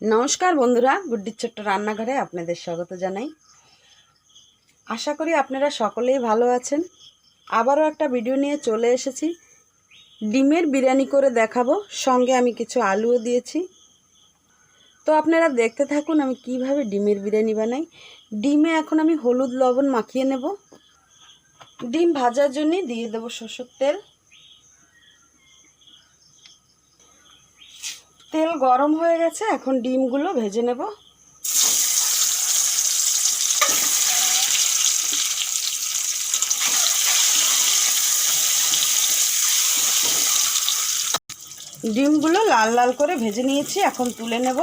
নমস্কার বন্ধুরা, গুড্ডির ছোট্ট রান্নাঘরে আপনাদের স্বাগত জানাই। আশা করি আপনারা সকলেই ভালো আছেন। আবারও একটা ভিডিও নিয়ে চলে এসেছি। ডিমের বিরিয়ানি করে দেখাবো, সঙ্গে আমি কিছু আলুও দিয়েছি। তো আপনারা দেখতে থাকুন আমি কীভাবে ডিমের বিরিয়ানি বানাই। ডিমে এখন আমি হলুদ লবণ মাখিয়ে নেব। ডিম ভাজার জন্য দিয়ে দেবো সরষের তেল। তেল গরম হয়ে গেছে, এখন ডিমগুলো ভেজে নেব। ডিমগুলো লাল লাল করে ভেজে নিয়েছি, এখন তুলে নেব।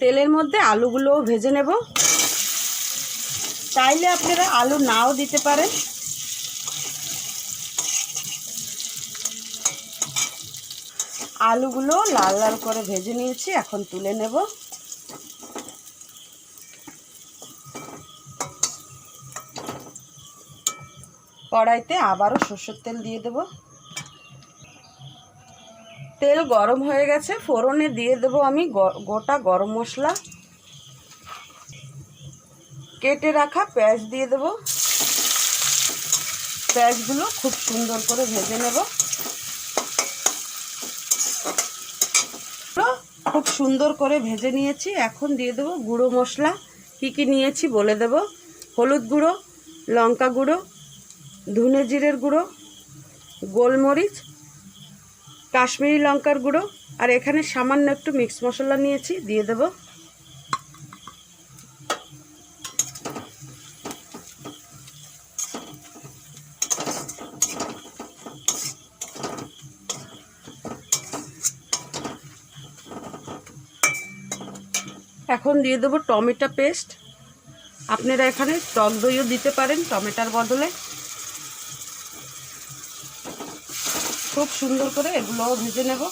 তেলের মধ্যে আলুগুলোও ভেজে নেব। চাইলে আপনারা আলু নাও দিতে পারেন। আলুগুলো লাল লাল করে ভেজে নিয়েছি, এখন তুলে নেব। কড়াইতে আবারও সর্ষের তেল দিয়ে দেব। তেল গরম হয়ে গেছে, ফোড়নে দিয়ে দেব আমি গোটা গরম মশলা। কেটে রাখা পেঁয়াজ দিয়ে দেব। পেঁয়াজগুলো খুব সুন্দর করে ভেজে নেব। খুব সুন্দর করে ভেজে নিয়েছি। এখন দিয়ে দেবো গুঁড়ো মশলা। কী কী নিয়েছি বলে দেব। হলুদ গুঁড়ো, লঙ্কা গুঁড়ো, ধুনে জিরের গুঁড়ো, গোলমরিচ, কাশ্মীরি লঙ্কার গুঁড়ো। আর এখানে সামান্য একটু মিক্স মশলা নিয়েছি, দিয়ে দেব। এখন দিয়ে দেবো টমেটো পেস্ট। আপনারা এখানে টক দইও দিতে পারেন টমেটোর বদলে। খুব সুন্দর করে এগুলোও ভেজে নেব।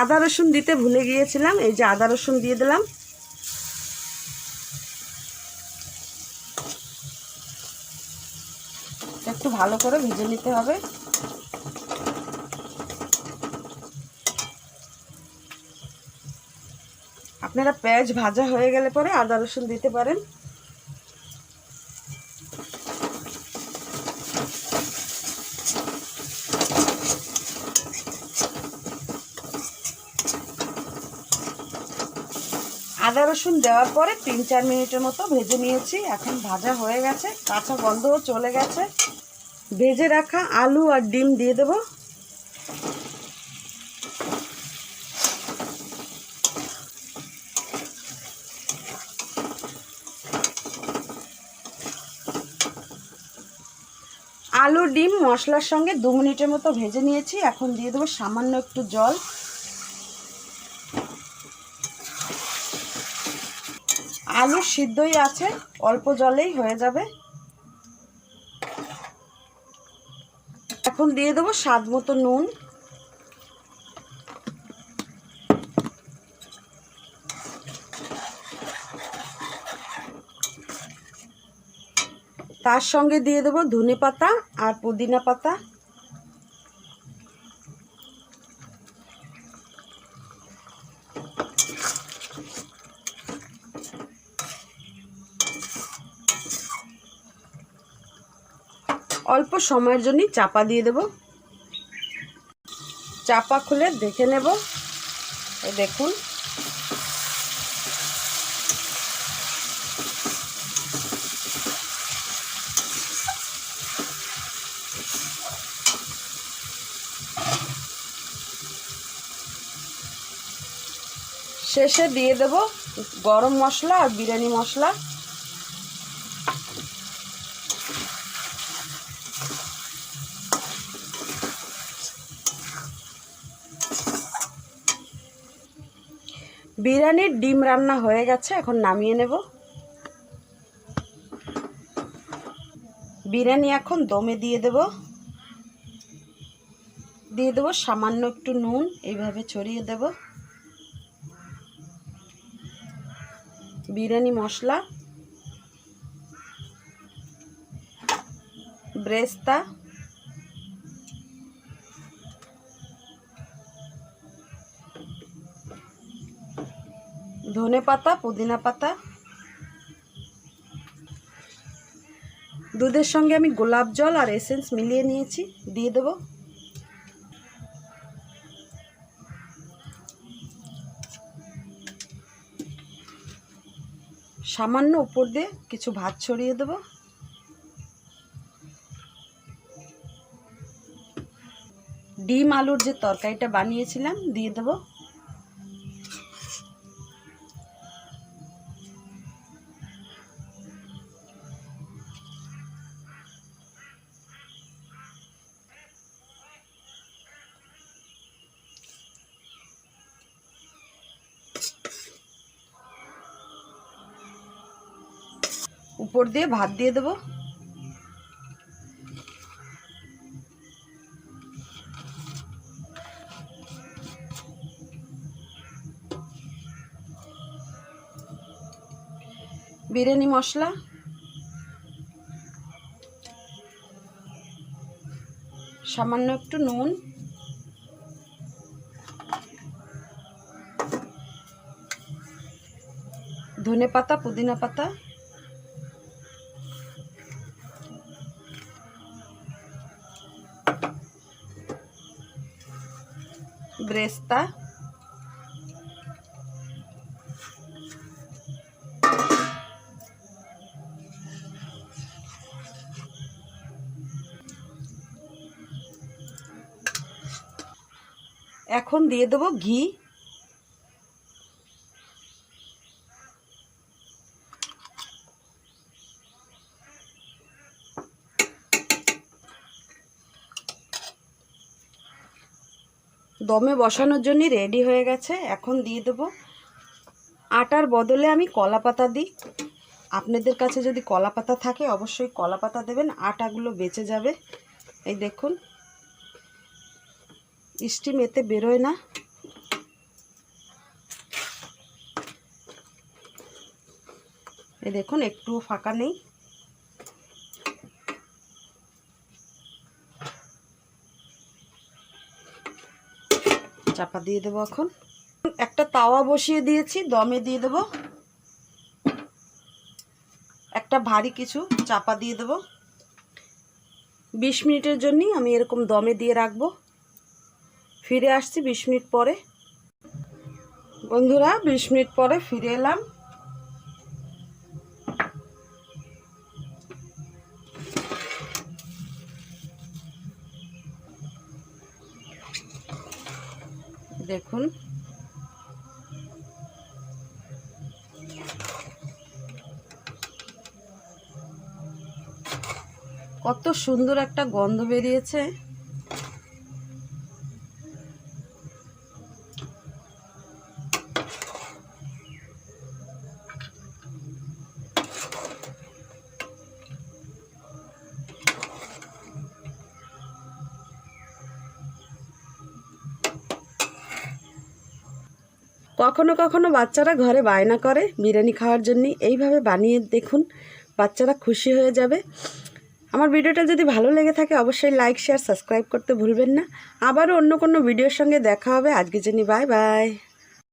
আদা রসুন দিতে ভুলে গিয়েছিলাম, এই যে আদা রসুন দিয়ে দিলাম। একটু ভালো করে ভেজে নিতে হবে। আপনারা পেঁয়াজ ভাজা হয়ে গেলে পরে আদা রসুন দিতে পারেন। আদা রসুন দেওয়ার পরে তিন চার মিনিটের মতো ভেজে নিয়েছি। এখন ভাজা হয়ে গেছে, কাঁচা গন্ধও চলে গেছে। ভেজে রাখা আলু আর ডিম দিয়ে দেবো। আলু, ডিম, মশলার সঙ্গে দু মিনিটের মতো ভেজে নিয়েছি। এখন দিয়ে দেবো সামান্য একটু জল। আলু সিদ্ধই আছে, অল্প জলেই হয়ে যাবে। এখন দিয়ে দেবো স্বাদ মতো নুন। তার সঙ্গে দিয়ে দেবো ধনে পাতা আর পুদিনা পাতা। অল্প সময়ের জন্য চাপা দিয়ে দেব। চাপা খুলে দেখে নেব। দেখুন। শেষে দিয়ে দেব গরম মশলা আর বিরিয়ানি মশলা। বিরিয়ানির ডিম রান্না হয়ে গেছে, এখন নামিয়ে নেব। বিরিয়ানি এখন দমে দিয়ে দেব। দিয়ে দেবো সামান্য একটু নুন, এইভাবে ছড়িয়ে দেব। বিরিয়ানি মশলা, ব্রেস্তা, ধনে পাতা, পুদিনা পাতা। দুধের সঙ্গে আমি গোলাপ জল আর এসেন্স মিলিয়ে নিয়েছি, দিয়ে দেবো। সামান্য উপর দিয়ে কিছু ভাত ছড়িয়ে দেবো। ডিম আলুর যে তরকারিটা বানিয়েছিলাম দিয়ে দেবো। উপর দিয়ে ভাত দিয়ে দেবো। বিরিয়ানি মশলা। সামান্য একটু নুন। ধনে পাতা পুদিনা পাতা। ব্রেস্তা এখন দিয়ে দেবো ঘি। দমে বসানোর জন্য রেডি হয়ে গেছে। এখন দিয়ে দেবো। আটার বদলে আমি কলা পাতা দিই। আপনাদের কাছে যদি কলা পাতা থাকে, অবশ্যই কলা পাতা দেবেন। আটাগুলো বেঁচে যাবে। এই দেখুন। স্টিম এতে বেরোয় না। এই দেখুন, একটুও ফাঁকা নেই। চাপা দিয়ে দেবো এখন। একটা তাওয়া বসিয়ে দিয়েছি, দমে দিয়ে দেবো। একটা ভারী কিছু চাপা দিয়ে দেবো। বিশ মিনিটের জন্যই আমি এরকম দমে দিয়ে রাখব। ফিরে আসছি বিশ মিনিট পরে। বন্ধুরা, বিশ মিনিট পরে ফিরে এলাম। দেখুন। কত সুন্দর একটা গন্ধ বেরিয়েছে। কখনো কখনো বাচ্চারা ঘরে বায়না করে বিরিয়ানি খাওয়ার জন্য। এইভাবে বানিয়ে দেখুন, বাচ্চারা খুশি হয়ে যাবে। আমার ভিডিওটা যদি ভালো লেগে থাকে অবশ্যই লাইক শেয়ার সাবস্ক্রাইব করতে ভুলবেন না। আবারও অন্য কোনো ভিডিওর সঙ্গে দেখা হবে। আজকে জন্য বাই বাই